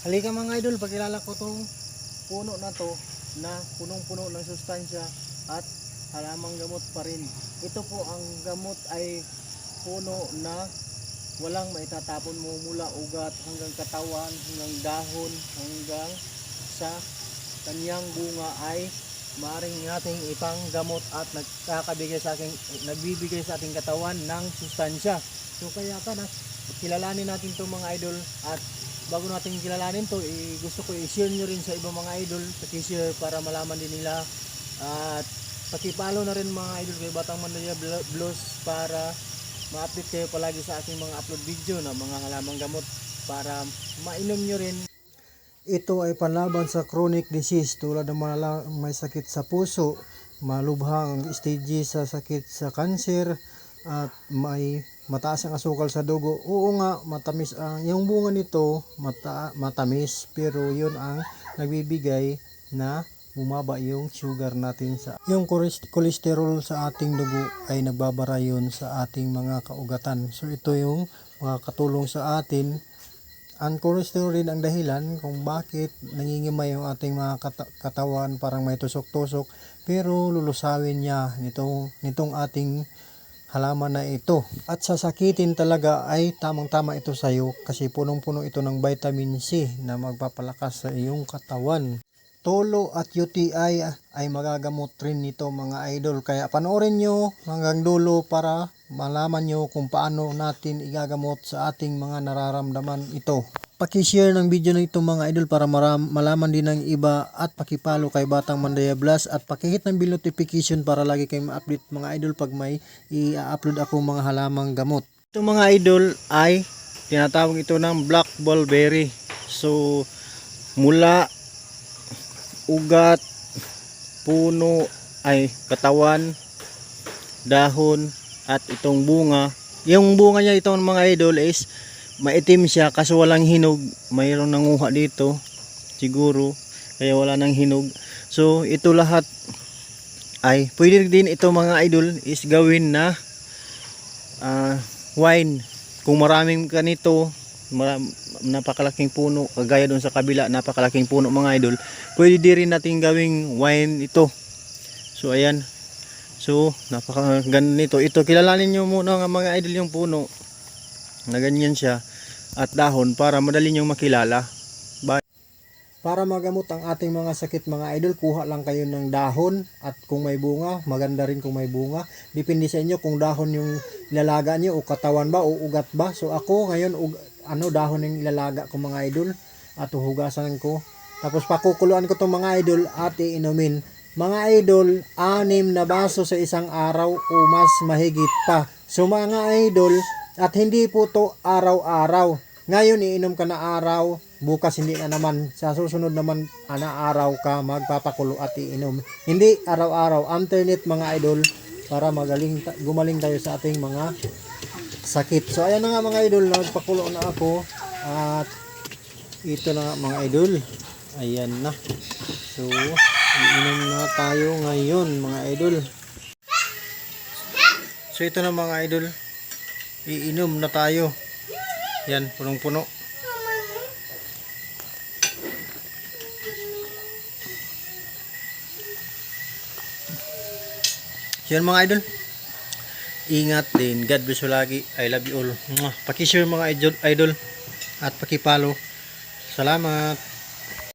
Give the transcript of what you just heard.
Halika mga idol, pagkilala ko tong puno na to na punong-puno ng sustansya at halamang gamot pa rin. Ito po ang gamot ay puno na walang maitatapon mo mula ugat hanggang katawan, hanggang dahon, hanggang sa kanyang bunga ay maaaring nating ipang gamot at nagkakabigay sa ating nagbibigay sa ating katawan ng sustansya. So kaya ka na kilalanin natin 'tong mga idol at bago natin kilalanin to, eh, gusto ko i-share nyo rin sa ibang mga idol, paki-share para malaman din nila. At paki-follow na rin mga idol kay Batang Mandaya Bl- Blues para ma-update kayo palagi sa ating mga upload video na mga halamang gamot para mainom nyo rin. Ito ay panlaban sa chronic disease tulad ng mga may sakit sa puso, malubhang stage sa sakit sa cancer at may mataas ang asukal sa dugo. Oo nga, matamis ang yung bunga nito, mata, matamis pero yun ang nagbibigay na bumaba yung sugar natin sa yung choles- cholesterol sa ating dugo ay nagbabara yun sa ating mga kaugatan. So ito yung makakatulong sa atin ang cholesterol rin ang dahilan kung bakit nangingimay yung ating mga kata- katawan parang may tusok-tusok pero lulusawin niya nitong, nitong ating halaman na ito. At sasakitin talaga ay tamang-tama ito sa iyo kasi punong-puno ito ng vitamin C na magpapalakas sa iyong katawan. Tolo at UTI ay magagamot rin nito mga idol. Kaya panoorin nyo hanggang dulo para malaman nyo kung paano natin igagamot sa ating mga nararamdaman ito. Pakishare ng video na ito mga idol para maram, malaman din ng iba at pakipalo kay Batang Mandaya Blast at pakihit ng bell notification para lagi kayong ma-update mga idol pag may i-upload ako mga halamang gamot. Ito mga idol ay tinatawag ito ng black berry. So mula ugat, puno, ay katawan, dahon, at itong bunga. Yung bunga niya itong mga idol is maitim siya kasi walang hinog. Mayroong nanguha dito siguro kaya wala nang hinog. So ito lahat ay pwede din ito mga idol is gawin na ah, wine. Kung maraming ganito, mara- napakalaking puno, kagaya doon sa kabila, napakalaking puno mga idol, pwede din rin natin gawing wine ito. So ayan. So napakaganda nito. Ito kilalanin nyo muna mga idol yung puno na ganyan siya at dahon para madali nyo makilala. Ba- para magamot ang ating mga sakit mga idol, kuha lang kayo ng dahon at kung may bunga, maganda rin kung may bunga. Depende sa inyo kung dahon yung ilalaga nyo o katawan ba o ugat ba. So ako ngayon, ug- ano dahon yung ilalaga ko mga idol at huhugasan ko. Tapos pakukuluan ko itong mga idol at iinumin. Mga idol, anim na baso sa isang araw o mas mahigit pa. So mga idol, at hindi po to araw-araw. Ngayon iinom ka na araw, bukas hindi na naman. Sa susunod naman ana araw ka magpapakulo at iinom. Hindi araw-araw, alternate mga idol para magaling gumaling tayo sa ating mga sakit. So ayan na nga mga idol, nagpakulo na ako at ito na nga mga idol. Ayan na. So iinom na tayo ngayon mga idol. So ito na mga idol. Iinom na tayo. Yan, punong-puno. So yan mga idol. Ingat din. God bless you lagi. I love you all. Pakishare mga idol, idol at pakipalo. Salamat.